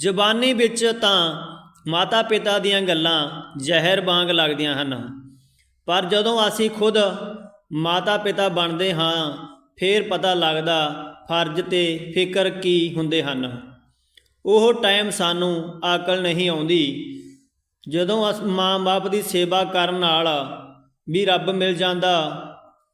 ਜ਼ਬਾਨੀ ਵਿੱਚ ਤਾਂ ਮਾਤਾ ਪਿਤਾ ਦੀਆਂ ਗੱਲਾਂ ਜ਼ਹਿਰ ਵਾਂਗ ਲੱਗਦੀਆਂ ਹਨ। ਪਰ ਜਦੋਂ ਅਸੀਂ ਖੁਦ ਮਾਤਾ ਪਿਤਾ ਬਣਦੇ ਹਾਂ, ਫੇਰ ਪਤਾ ਲੱਗਦਾ ਫਰਜ਼ ਤੇ ਫਿਕਰ ਕੀ ਹੁੰਦੇ ਹਨ। ਉਹ ਟਾਈਮ ਸਾਨੂੰ ਆਕਲ ਨਹੀਂ ਆਉਂਦੀ। ਜਦੋਂ ਅਸ, ਮਾਂ-ਬਾਪ ਦੀ ਸੇਵਾ ਕਰਨ ਨਾਲ ਵੀ ਰੱਬ ਮਿਲ ਜਾਂਦਾ,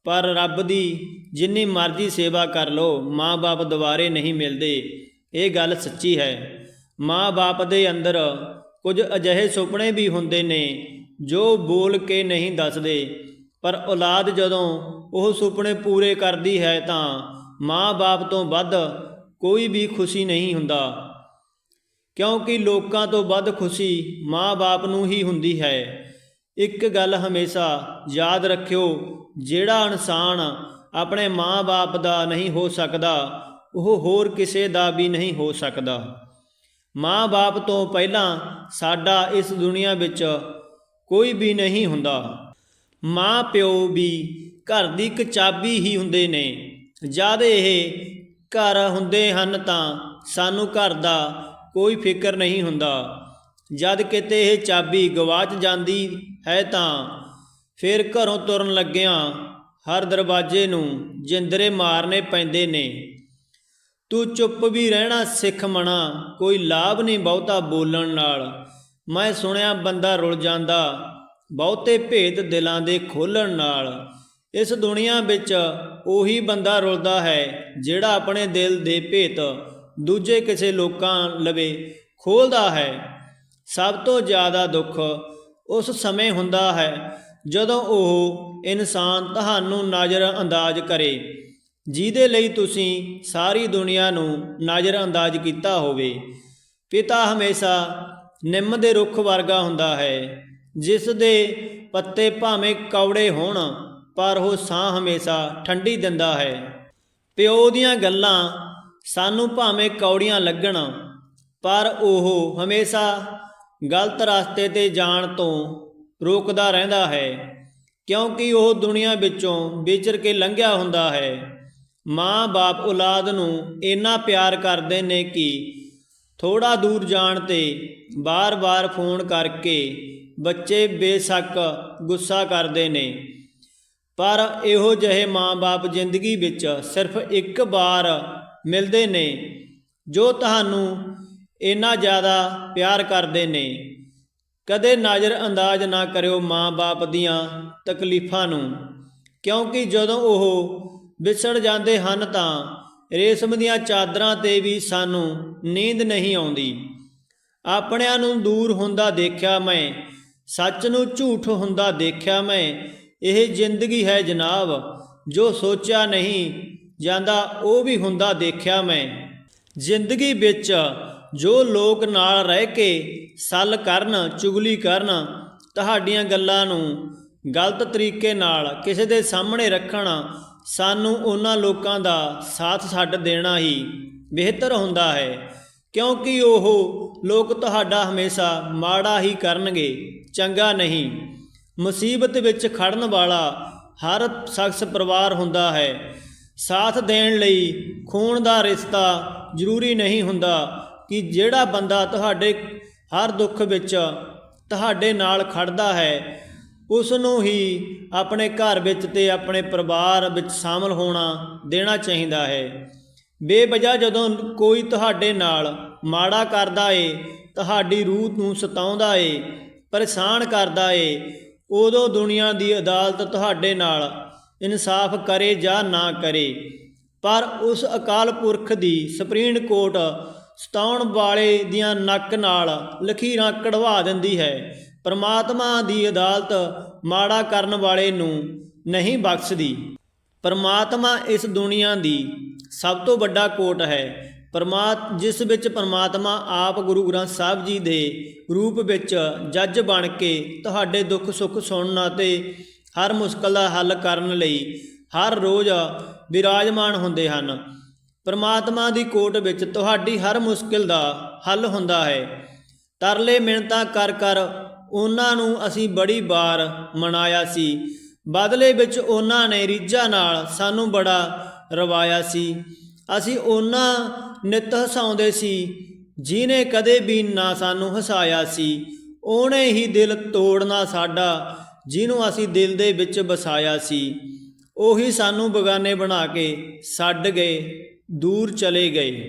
ਪਰ ਰੱਬ ਦੀ ਜਿੰਨੀ ਮਰਜ਼ੀ ਸੇਵਾ ਕਰ ਲੋ ਮਾਂ-ਬਾਪ ਦੁਬਾਰੇ ਨਹੀਂ ਮਿਲਦੇ। ਇਹ ਗੱਲ ਸੱਚੀ ਹੈ। ਮਾਂ-ਬਾਪ ਦੇ ਅੰਦਰ ਕੁਝ ਅਜਿਹੇ ਸੁਪਨੇ ਵੀ ਹੁੰਦੇ ਨੇ ਜੋ ਬੋਲ ਕੇ ਨਹੀਂ ਦੱਸਦੇ। ਪਰ ਔਲਾਦ ਜਦੋਂ ਉਹ ਸੁਪਨੇ ਪੂਰੇ ਕਰਦੀ ਹੈ ਤਾਂ ਮਾਂ-ਬਾਪ ਤੋਂ ਵੱਧ ਕੋਈ ਵੀ ਖੁਸ਼ੀ ਨਹੀਂ ਹੁੰਦਾ। ਕਿਉਂਕਿ ਲੋਕਾਂ ਤੋਂ ਵੱਧ ਖੁਸ਼ੀ ਮਾਂ-ਬਾਪ ਨੂੰ ਹੀ ਹੁੰਦੀ ਹੈ। ਇੱਕ ਗੱਲ ਹਮੇਸ਼ਾ ਯਾਦ ਰੱਖਿਓ, ਜਿਹੜਾ ਇਨਸਾਨ ਆਪਣੇ ਮਾਂ-ਬਾਪ ਦਾ ਨਹੀਂ ਹੋ ਸਕਦਾ, ਉਹ ਹੋਰ ਕਿਸੇ ਦਾ ਵੀ ਨਹੀਂ ਹੋ ਸਕਦਾ। ਮਾਂ-ਬਾਪ ਤੋਂ ਪਹਿਲਾਂ ਸਾਡਾ ਇਸ ਦੁਨੀਆ ਵਿੱਚ ਕੋਈ ਵੀ ਨਹੀਂ ਹੁੰਦਾ। ਮਾਂ ਪਿਓ ਵੀ ਘਰ ਦੀ ਇੱਕ ਚਾਬੀ ਹੀ ਹੁੰਦੇ ਨੇ। ਜਦ ਇਹ ਘਰ ਹੁੰਦੇ ਹਨ ਤਾਂ ਸਾਨੂੰ ਘਰ ਦਾ ਕੋਈ ਫਿਕਰ ਨਹੀਂ ਹੁੰਦਾ। ਜਦ ਕਿਤੇ ਇਹ ਚਾਬੀ ਗਵਾਚ ਜਾਂਦੀ ਹੈ ਤਾਂ ਫਿਰ ਘਰੋਂ ਤੁਰਨ ਲੱਗਿਆਂ ਹਰ ਦਰਵਾਜ਼ੇ ਨੂੰ ਜਿੰਦਰੇ ਮਾਰਨੇ ਪੈਂਦੇ ਨੇ। ਤੂੰ ਚੁੱਪ ਵੀ ਰਹਿਣਾ ਸਿੱਖ ਮਣਾ, ਕੋਈ ਲਾਭ ਨਹੀਂ ਬਹੁਤਾ ਬੋਲਣ ਨਾਲ। ਮੈਂ ਸੁਣਿਆ ਬੰਦਾ ਰੁਲ ਜਾਂਦਾ, ਬਹੁਤੇ ਭੇਦ ਦਿਲਾਂ ਦੇ ਖੋਲਣ ਨਾਲ। ਇਸ ਦੁਨੀਆ ਵਿੱਚ ਉਹੀ ਬੰਦਾ ਰੁਲਦਾ ਹੈ, ਜਿਹੜਾ ਆਪਣੇ ਦਿਲ ਦੇ ਭੇਤ ਦੂਜੇ ਕਿਸੇ ਲੋਕਾਂ ਲਵੇ ਖੋਲਦਾ ਹੈ। ਸਭ ਤੋਂ ਜ਼ਿਆਦਾ ਦੁੱਖ ਉਸ ਸਮੇਂ ਹੁੰਦਾ ਹੈ, ਜਦੋਂ ਉਹ ਇਨਸਾਨ ਤੁਹਾਨੂੰ ਨਜ਼ਰ ਅੰਦਾਜ਼ ਕਰੇ। ਜਿਹਦੇ ਲਈ ਤੁਸੀਂ ਸਾਰੀ ਦੁਨੀਆ ਨੂੰ ਨਜ਼ਰਅੰਦਾਜ਼ ਕੀਤਾ ਹੋਵੇ। ਪਿਤਾ ਹਮੇਸ਼ਾ ਨਿੰਮ ਦੇ ਰੁੱਖ ਵਰਗਾ ਹੁੰਦਾ ਹੈ, ਜਿਸ ਦੇ ਪੱਤੇ ਭਾਵੇਂ ਕੌੜੇ ਹੋਣ, ਪਰ ਉਹ ਸਾਹ ਹਮੇਸ਼ਾ ਠੰਡੀ ਦਿੰਦਾ ਹੈ। ਪਿਓ ਦੀਆਂ ਗੱਲਾਂ ਸਾਨੂੰ ਭਾਵੇਂ ਕੌੜੀਆਂ ਲੱਗਣ, ਪਰ ਉਹ ਹਮੇਸ਼ਾ ਗਲਤ ਰਸਤੇ ਤੇ ਜਾਣ ਤੋਂ ਰੋਕਦਾ ਰਹਿੰਦਾ ਹੈ, ਕਿਉਂਕਿ ਉਹ ਦੁਨੀਆ ਵਿੱਚੋਂ ਵਿਚਰ ਕੇ ਲੰਘਿਆ ਹੁੰਦਾ ਹੈ। ਮਾਂ-ਬਾਪ ਔਲਾਦ ਨੂੰ ਇੰਨਾ ਪਿਆਰ ਕਰਦੇ ਨੇ ਕਿ ਥੋੜਾ ਦੂਰ ਜਾਣ ਤੇ ਬਾਰ-ਬਾਰ ਫੋਨ ਕਰਕੇ ਬੱਚੇ ਬੇਸ਼ੱਕ ਗੁੱਸਾ ਕਰਦੇ ਨੇ। ਪਰ ਇਹੋ ਜਿਹੇ ਮਾਂ-ਬਾਪ ਜ਼ਿੰਦਗੀ ਵਿੱਚ ਸਿਰਫ ਇੱਕ ਵਾਰ ਮਿਲਦੇ ਨੇ, ਜੋ ਤੁਹਾਨੂੰ ਇੰਨਾ ਜ਼ਿਆਦਾ ਪਿਆਰ ਕਰਦੇ ਨੇ। ਕਦੇ ਨਜ਼ਰ ਅੰਦਾਜ਼ ਨਾ ਕਰਿਓ ਮਾਂ-ਬਾਪ ਦੀਆਂ ਤਕਲੀਫਾਂ ਨੂੰ, ਕਿਉਂਕਿ ਜਦੋਂ ਉਹ ਵਿਛੜ ਜਾਂਦੇ ਹਨ ਤਾਂ ਰੇਸ਼ਮ ਦੀਆਂ ਚਾਦਰਾਂ ਤੇ ਵੀ ਸਾਨੂੰ ਨੀਂਦ ਨਹੀਂ ਆਉਂਦੀ। ਆਪਣਿਆਂ ਨੂੰ ਦੂਰ ਹੁੰਦਾ ਦੇਖਿਆ ਮੈਂ, ਸੱਚ ਨੂੰ ਝੂਠ ਹੁੰਦਾ ਦੇਖਿਆ ਮੈਂ। ਇਹ ਜ਼ਿੰਦਗੀ ਹੈ ਜਨਾਬ, ਜੋ ਸੋਚਿਆ ਨਹੀਂ ਜਾਂਦਾ ਉਹ ਵੀ ਹੁੰਦਾ ਦੇਖਿਆ ਮੈਂ। ਜ਼ਿੰਦਗੀ ਵਿੱਚ ਜੋ ਲੋਕ ਨਾਲ ਰਹਿ ਕੇ ਸੱਲ ਕਰਨ, ਚੁਗਲੀ ਕਰਨ, ਤੁਹਾਡੀਆਂ ਗੱਲਾਂ ਨੂੰ ਗਲਤ ਤਰੀਕੇ ਨਾਲ ਕਿਸੇ ਦੇ ਸਾਹਮਣੇ ਰੱਖਣ ਸਾਨੂੰ ਉਹਨਾਂ ਲੋਕਾਂ ਦਾ ਸਾਥ ਛੱਡ ਦੇਣਾ ਹੀ ਬਿਹਤਰ ਹੁੰਦਾ ਹੈ, ਕਿਉਂਕਿ ਉਹ ਲੋਕ ਤੁਹਾਡਾ ਹਮੇਸ਼ਾ ਮਾੜਾ ਹੀ ਕਰਨਗੇ, ਚੰਗਾ ਨਹੀਂ। ਮੁਸੀਬਤ ਵਿੱਚ ਖੜਨ ਵਾਲਾ ਹਰ ਸ਼ਖਸ ਪਰਿਵਾਰ ਹੁੰਦਾ ਹੈ। ਸਾਥ ਦੇਣ ਲਈ ਖੂਨ ਦਾ ਰਿਸ਼ਤਾ ਜ਼ਰੂਰੀ ਨਹੀਂ ਹੁੰਦਾ ਕਿ ਜਿਹੜਾ ਬੰਦਾ ਤੁਹਾਡੇ ਹਰ ਦੁੱਖ ਵਿੱਚ ਤੁਹਾਡੇ ਨਾਲ ਖੜਦਾ ਹੈ ਉਸ ਨੂੰ ਹੀ ਆਪਣੇ ਘਰ ਵਿੱਚ ਤੇ ਆਪਣੇ ਪਰਿਵਾਰ ਵਿੱਚ ਸ਼ਾਮਲ ਹੋਣਾ ਦੇਣਾ ਚਾਹੀਦਾ ਹੈ। ਬੇਵਜ੍ਹਾ ਜਦੋਂ ਕੋਈ ਤੁਹਾਡੇ ਨਾਲ ਮਾੜਾ ਕਰਦਾ ਏ, ਤੁਹਾਡੀ ਰੂਹ ਨੂੰ ਸਤਾਉਂਦਾ ਏ, ਪਰੇਸ਼ਾਨ ਕਰਦਾ ਏ, ਉਦੋਂ ਦੁਨੀਆ ਦੀ ਅਦਾਲਤ ਤੁਹਾਡੇ ਨਾਲ ਇਨਸਾਫ ਕਰੇ ਜਾਂ ਨਾ ਕਰੇ। ਪਰ ਉਸ ਅਕਾਲ ਪੁਰਖ ਦੀ ਸੁਪਰੀਮ ਕੋਰਟ ਸਤਾਉਣ ਵਾਲੇ ਦੀਆਂ ਨੱਕ ਨਾਲ ਲਖੀਰਾਂ ਕਢਵਾ ਦਿੰਦੀ ਹੈ। ਪਰਮਾਤਮਾ ਦੀ ਅਦਾਲਤ ਮਾੜਾ ਕਰਨ ਵਾਲੇ ਨੂੰ ਨਹੀਂ ਬਖਸ਼ਦੀ। ਪਰਮਾਤਮਾ ਇਸ ਦੁਨੀਆ ਦੀ ਸਭ ਤੋਂ ਵੱਡਾ ਕੋਟ ਹੈ। ਪਰਮਾਤ ਜਿਸ ਵਿੱਚ ਪਰਮਾਤਮਾ ਆਪ ਗੁਰੂ ਗ੍ਰੰਥ ਸਾਹਿਬ ਜੀ ਦੇ ਰੂਪ ਵਿੱਚ ਜੱਜ ਬਣ ਕੇ ਤੁਹਾਡੇ ਦੁੱਖ ਸੁੱਖ ਸੁਣਨ ਅਤੇ ਹਰ ਮੁਸ਼ਕਲ ਦਾ ਹੱਲ ਕਰਨ ਲਈ ਹਰ ਰੋਜ਼ ਵਿਰਾਜਮਾਨ ਹੁੰਦੇ ਹਨ। ਪਰਮਾਤਮਾ ਦੀ ਕੋਟ ਵਿੱਚ ਤੁਹਾਡੀ ਹਰ ਮੁਸ਼ਕਿਲ ਦਾ ਹੱਲ ਹੁੰਦਾ ਹੈ। ਤਰਲੇ ਮਿਹਨਤਾਂ ਕਰ ਕਰ ਉਹਨਾਂ ਨੂੰ ਅਸੀਂ ਬੜੀ ਵਾਰ ਮਨਾਇਆ ਸੀ। ਬਦਲੇ ਵਿੱਚ ਉਹਨਾਂ ਨੇ ਰੀਝਾਂ ਨਾਲ ਸਾਨੂੰ ਬੜਾ ਰਵਾਇਆ ਸੀ। ਅਸੀਂ ਉਹਨਾਂ ਨਿਤ ਹਸਾਉਂਦੇ ਸੀ, ਜਿਨੇ ਕਦੇ ਵੀ ਨਾ ਸਾਨੂੰ ਹਸਾਇਆ ਸੀ। ਉਹਨੇ ਹੀ ਦਿਲ ਤੋੜਨਾ ਸਾਡਾ, ਜਿਹਨੂੰ ਅਸੀਂ ਦਿਲ ਦੇ ਵਿੱਚ ਵਸਾਇਆ ਸੀ। ਉਹੀ ਸਾਨੂੰ ਬਗਾਨੇ ਬਣਾ ਕੇ ਛੱਡ ਗਏ, ਦੂਰ ਚਲੇ ਗਏ।